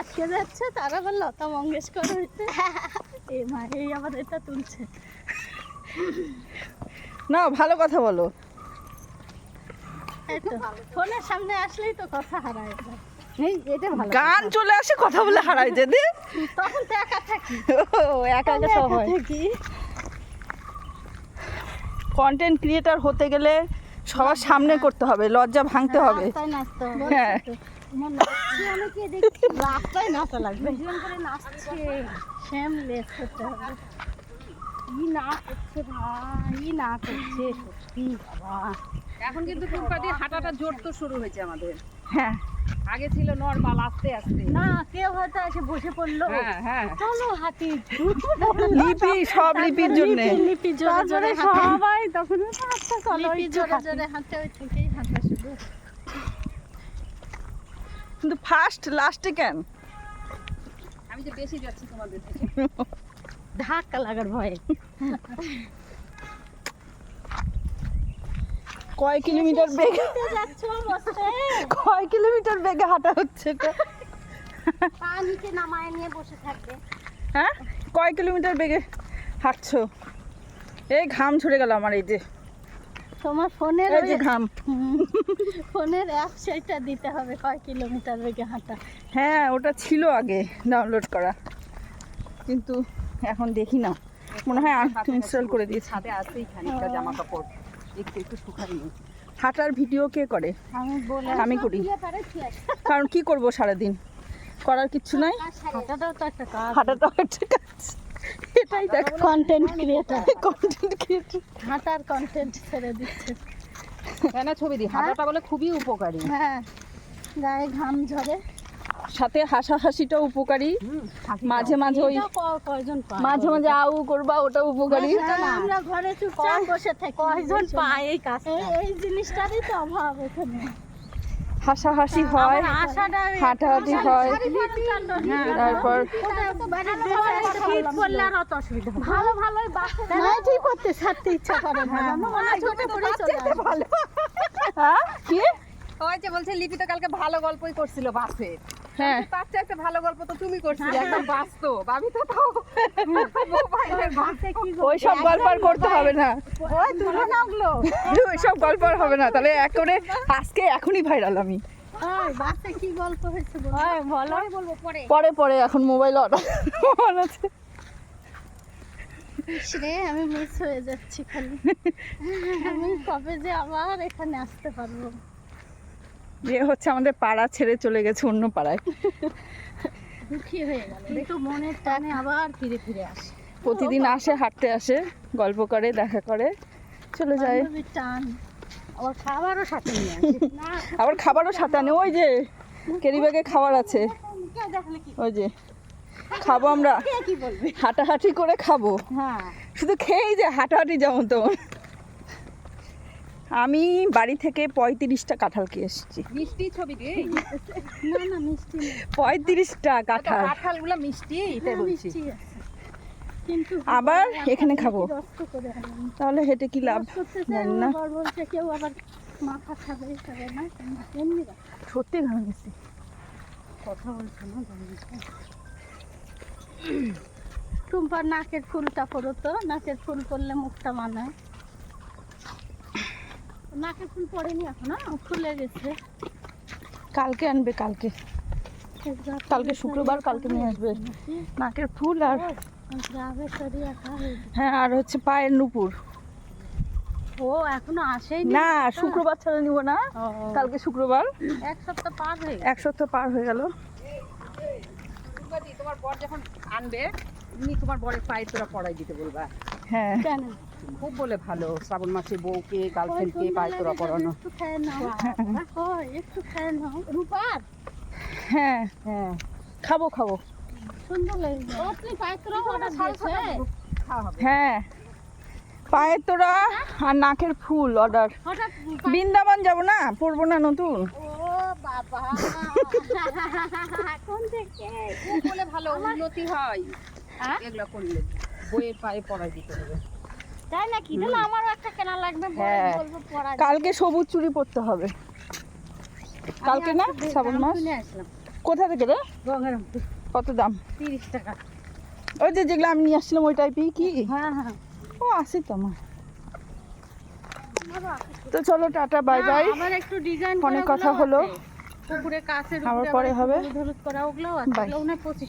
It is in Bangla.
আটকে যাচ্ছে তারা আবার লতা মঙ্গেশকর হইতে। এ মা এই আবার এটা তুলছে। না ভালো কথা বলো। ফোনের সামনে আসলেই তো কথা হারায় এই এটা গান চলে আসে কথা বলে হারায় যদি তখন তো একা থাকি। ও একা একা সব হয়। কন্টেন্ট ক্রিয়েটার হতে গেলে সবার সামনে করতে হবে লজ্জা ভাঙতে হবে। হবে। হ্যাঁ। তোমার নাচছে অনেকে দেখছি রাস্তায় নাচা লাগবে করে নাচছে শ্যাম লেস করতে হবে ই না করছে ভাই ই না করছে সত্যি বাবা এখন কিন্তু টুম্পা দিয়ে হাঁটাটা জোর তো শুরু হয়েছে আমাদের। হ্যাঁ। আগে ছিল নর্মাল আস্তে আস্তে। না কেউ হয়তো এসে বসে পড়ল। হ্যাঁ হ্যাঁ। চলো হাতি লিপি সব লিপির জন্য। লিপি জোরে জোরে সবাই তখন আস্তে চলো লিপি জোরে জোরে হাঁটে ওই থেকেই হাঁটা শুরু। কিন্তু ফার্স্ট লাস্টে কেন? আমি যে বেশি যাচ্ছি তোমাদের থেকে ধাক্কা লাগার ভয়ে। কয় কিলোমিটার বেগে যাচ্ছ বসে? কয় কিলোমিটার বেগে হাঁটা হচ্ছে এটা? পা নিচে নামায় নিয়ে বসে থাকবে। হ্যাঁ? কয় কিলোমিটার বেগে হাঁটছো? এই ঘাম ঝরে গেল আমার এই যে। তোমার ফোনের যে ঘাম। ফোনের অ্যাপ সেটা দিতে হবে কয় কিলোমিটার বেগে হাঁটা। হ্যাঁ ওটা ছিল আগে ডাউনলোড করা। কিন্তু এখন দেখি না। মনে হয় ইনস্টল করে দিয়েছি। ছাদে আসেই খানিকটা জামা কাপড় একটু একটু শুকাই হাঁটার ভিডিও কে করে? আমি বলে আমি করি। কারণ কি করব সারাদিন? করার কিচ্ছু নাই? হাঁটাটাও তো একটা কাজ। হাঁটাটাও একটা কাজ। এটাই দেখো কন্টেন্ট ক্রিয়েটার কন্টেন্ট ক্রিয়েটর হাঁটার কন্টেন্ট ছেড়ে দিচ্ছে। তাই না ছবি দিই হাঁটাটা বলে খুবই উপকারী। হ্যাঁ গায়ে ঘাম ঝরে। সাথে হাসাহাসিটাও উপকারী। মাঝে মাঝে ওই ক- কয়জন মাঝে মাঝে আউ করবা ওটা উপকারী। হ্যাঁ, আমরা ঘরে চুপচাপ বসে থাকি। কয়জন পায় এই কাজ এই এই জিনিসটারই তো অভাব এখানে। হাসাহাসি হয় হাঁটাহাটি হাঁটাহাঁটি হয়। হ্যাঁ, তারপর ভালো ভালোই নাইটি করতে ছাড়তে ইচ্ছা করে না। জানো? হয়। হ্যাঁ কি? বলছে লিপি তো কালকে ভালো গল্পই করছিল বাসে। হ্যাঁ। তার চাইতে ভালো গল্প তো তুমি করছিলে একদম বাস্তব। আমি তো তাও ওই সব গল্প আর করতে হবে না। ওই সব গল্প আর হবে না। তাহলে এক করে আজকে এখনই ভাইরাল আমি। ওই বাসে কি গল্প হয়েছে বলো? বলব পরে। পরে পরে এখন মোবাইল অর্ডার মনে আছে। রে আমি মিস হয়ে যাচ্ছি খালি। আমি কবে যে আবার এখানে আসতে পারব? যে হচ্ছে আমাদের পাড়া ছেড়ে চলে গেছে অন্য পাড়ায়। দুঃখী হয়ে গেল। একটু মনের টানে আবার ফিরে ফিরে আসে। প্রতিদিন আসে হাঁটতে আসে গল্প করে দেখা করে চলে যায়। টান। আবার খাবারও সাথে নিয়ে আসে। আবার খাবারও সাথে আনে। ওই যে কেরি ব্যাগে খাবার আছে। ওই যে খাব আমরা। হাঁটাহাঁটি করে খাব। হ্যাঁ। শুধু খেয়েই যে হাঁটাহাঁটি যেমন তো আমি বাড়ি থেকে পঁয়ত্রিশটা কাঁঠাল খেয়ে এসেছি। মিষ্টি ছবি না না মিষ্টি পঁয়ত্রিশটা কাঁঠাল কাঁঠাল। গুলো মিষ্টি? তাই বলছি। আছে। কিন্তু আবার এখানে খাব। তাহলে হেঁটে কি লাভ? জানি না। বলছে কেউ আবার মাথা খাবে না এমনি সত্যি ঘামে গেছি কথা বলছে না টুম্পার নাকের ফুলটা পরো তো নাকের ফুল পরলে মুখটা মানায় নাকের ফুল পড়েনি এখনও ফুলে গেছে। কালকে আনবে কালকে। কালকে শুক্রবার কালকে নিয়ে আসবে নাকের ফুল আর হয়ে আর হচ্ছে পায়ের নুপুর। ও এখনও আসেইনি না শুক্রবার ছাড়া নিব না। কালকে শুক্রবার। এক সপ্তাহ পার হয়ে এক সপ্তাহ পার হয়ে গেল। তোমার বর যখন আনবে তুমি তোমার বরের পায়ে তোরা পড়াই দিতে বলবা। হ্যাঁ। কেন? খুব বলে ভালো শ্রাবণ মাসে বউকে গার্লফ্রেন্ডকে পায়ে তোরা পড়ানো একটু খেয়ে নাও। একটু খেয়ে নাও। রূপার হ্যাঁ। হ্যাঁ। খাব খাব। সুন্দর তোরা অর্ডার দিয়েছে? হ্যাঁ। পায়ের তোরা আর নাকের ফুল অর্ডার বৃন্দাবন যাব না? পরবো না নতুন? ও বাবা। কোন থেকে? খুব বলে ভালো উন্নতি হয়। হ্যাঁ? এগুলো করলে। বইয়ের পায়ে পড়াই দিতে হবে। তাই নাকি তাহলে আমারও একটা কেনা লাগবে হ্যাঁ। বলব পড়া কালকে সবুজ চুড়ি পরতে হবে। কালকে না? শ্রাবণ মাস? কোথা থেকে রে? গঙ্গারামপুর। কত দাম? তিরিশ টাকা। ওই যে যেগুলো আমি নিয়ে আসছিলাম ওই টাইপই কি? হ্যাঁ হ্যাঁ। ও আসি তো আমার। তো চলো টাটা বাই বাই আবার একটু ডিজাইন অনেক কথা হলো। পুকুরে কাছে আবার পরে হবে। হলুদ করা ওগুলোও আছে। ওগুলো পঁচিশ